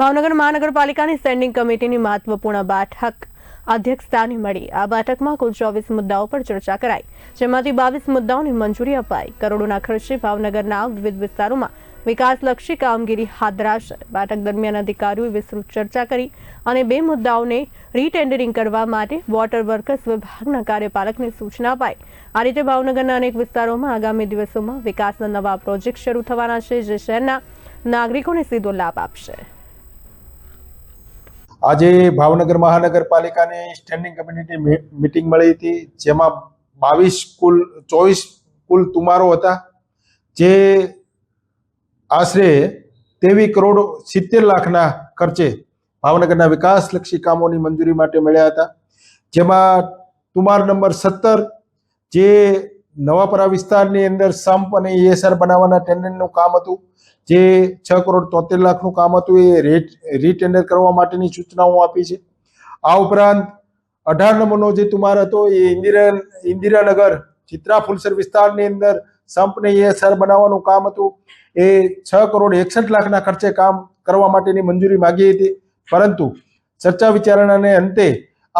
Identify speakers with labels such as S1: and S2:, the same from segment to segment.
S1: ભાવનગર મહાનગરપાલિકાની સ્ટેન્ડિંગ કમિટીની મહત્વપૂર્ણ બેઠક અધ્યક્ષતાની મળી. આ બેઠકમાં કુલ ચોવીસ મુદ્દાઓ પર ચર્ચા કરાઈ, જેમાંથી બાવીસ મુદ્દાઓની મંજૂરી અપાઈ. કરોડોના ખર્ચે ભાવનગરના વિવિધ વિસ્તારોમાં વિકાસલક્ષી કામગીરી હાથ ધરાશે. બેઠક દરમિયાન અધિકારીઓએ વિસ્તૃત ચર્ચા કરી અને બે મુદ્દાઓને રીટેન્ડરિંગ કરવા માટે વોટર વર્કર્સ વિભાગના કાર્યપાલકને સૂચના અપાઈ. આ રીતે ભાવનગરના અનેક વિસ્તારોમાં આગામી દિવસોમાં વિકાસના નવા પ્રોજેક્ટ શરૂ થવાના છે, જે શહેરના નાગરિકોને સીધો લાભ આપશે.
S2: આજે ભાવનગર મહાનગરપાલિકાની સ્ટેન્ડિંગ મિટિંગ મીટિંગ મળી હતી, જેમાં બાવીસ કુલ, ચોવીસ કુલ તુમારો હતા, જે આશરે તેવી કરોડ સિત્તેર લાખના ખર્ચે ભાવનગરના વિકાસલક્ષી કામોની મંજૂરી માટે મળ્યા હતા, જેમાં તુમાર નંબર સત્તર, જે નવાપરા વિસ્તારની અંદર સંપ અને ઈએસઆર બનાવવાના ટેન્ડરનું કામ હતું. જે છ કરોડ તોતેર લાખનું કામ હતું, એ રેટ રીટેન્ડર કરવા માટેની સૂચનાઓ આપી છે. આ ઉપરાંત અઢાર નંબરનો જે તુમાર હતો, એ ઇન્દિરા, ઇન્દિરાનગર ચિત્રા ફુલસર વિસ્તારની અંદર સંપ ઈએસઆર બનાવવાનું કામ હતું. એ છ કરોડ એકસઠ લાખના ખર્ચે કામ કરવા માટેની મંજૂરી માગી હતી. પરંતુ ચર્ચા વિચારણાને અંતે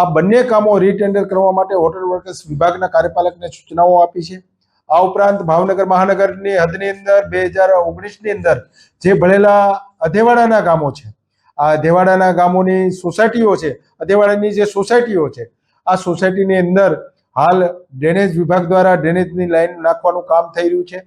S2: આ બંને કામો રીટેન્ડર કરવા માટે હોટલ વર્કર્સ વિભાગના કાર્યપાલકને સૂચનાઓ આપી છે. આ ઉપરાંત ભાવનગર મહાનગરની હદની અંદર બે હજાર ઓગણીસની અંદર જે ભણેલા અધેવાડાના ગામો છે, આ અધેવાડાના ગામોની સોસાયટીઓ છે, અધેવાડાની જે સોસાયટીઓ છે, આ સોસાયટીની અંદર હાલ ડ્રેનેજ વિભાગ દ્વારા ડ્રેનેજની લાઈન નાખવાનું કામ થઈ રહ્યું છે.